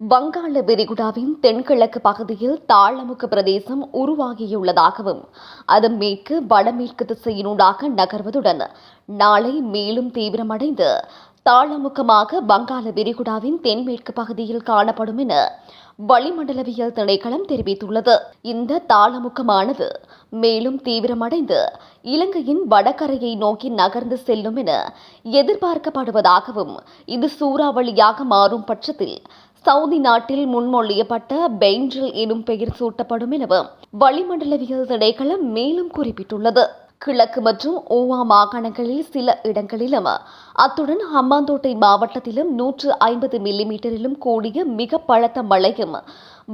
வங்காள விரிகுடாவின் தென்கிழக்கு பகுதியில் தாளமுக பிரதேசம் உருவாகியுள்ளதாகவும் அது மேற்கு வடமேற்கு திசையினூடாக நகர்வதுடன் நாளை மேலும் தீவிரமடைந்து தாளமுகமாக வங்காள விரிகுடாவின் தென்மேற்கு பகுதியில் காணப்படும் என வளிமண்டலவியல் திணைக்களம் தெரிவித்துள்ளது. இந்த தாளமுக்கமானது மேலும் தீவிரமடைந்து இலங்கையின் வடகரையை நோக்கி நகர்ந்து செல்லும் என எதிர்பார்க்கப்படுவதாகவும் இது சூறாவளியாக மாறும் பட்சத்தில் சவுதி நாட்டில் முன்மொழியப்பட்ட பெயின்ஜில் எனும் பெயர் சூட்டப்படும் எனவும் வளிமண்டலவியல் திணைக்களம் மேலும் குறிப்பிட்டுள்ளது. கிழக்கு மற்றும் ஓவா மாகாணங்களில் சில இடங்களிலும் அத்துடன் ஹம்பாந்தோட்டை மாவட்டத்திலும் நூற்று ஐம்பது மில்லிமீட்டரிலும் கூடிய மிக பழத்த மழையும்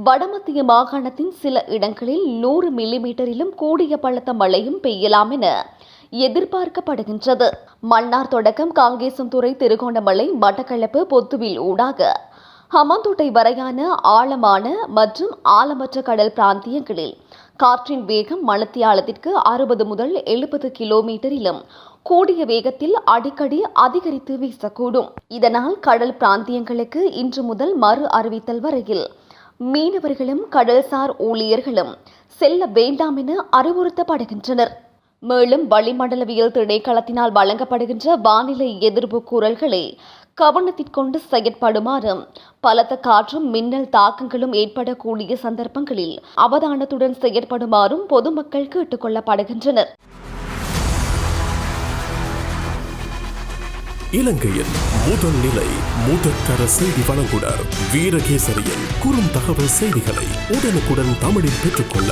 வடமத்திய மாகாணத்தின் சில இடங்களில் நூறு மில்லிமீட்டரிலும் கூடிய பலத்த மழையும் பெய்யலாம் என எதிர்பார்க்கப்படுகின்றது. மன்னார் தொடக்கம் காங்கேசன்துறை திருகோணமலை மட்டக்களப்பு பொத்துவில் ஊடாக ஹமாந்தோட்டை வரையான ஆழமான மற்றும் ஆழமற்ற கடல் பிராந்தியங்களில் காற்றின் வேகம் மணத்தியாலத்திற்கு அறுபது முதல் எழுபது கிலோமீட்டரிலும் கூடிய வேகத்தில் அடிக்கடி அதிகரித்து வீசக்கூடும். இதனால் கடல் பிராந்தியங்களுக்கு இன்று முதல் மறு அறிவித்தல் வரையில் மீனவர்களும் கடல்சார் ஊழியர்களும் செல்ல வேண்டாம் என அறிவுறுத்தப்படுகின்றனர். மேலும் வளிமண்டலவியல் திணைக்களத்தினால் வழங்கப்படுகின்ற வானிலை எதிர்ப்பு கூறல்களை கவனத்திற்கொண்டு செயற்படுமாறும் பலத்த காற்றும் மின்னல் தாக்கங்களும் ஏற்படக்கூடிய சந்தர்ப்பங்களில் அவதானத்துடன் செயற்படுமாறும் பொதுமக்கள் கேட்டுக் கொள்ளப்படுகின்றனர். இலங்கையின் முதல் நிலை முதற்கர செய்தி வழங்குனர் வீரகேசரியின் குறும் தகவல் செய்திகளை உடனுக்குடன் தமிழில் பெற்றுக்கொள்ள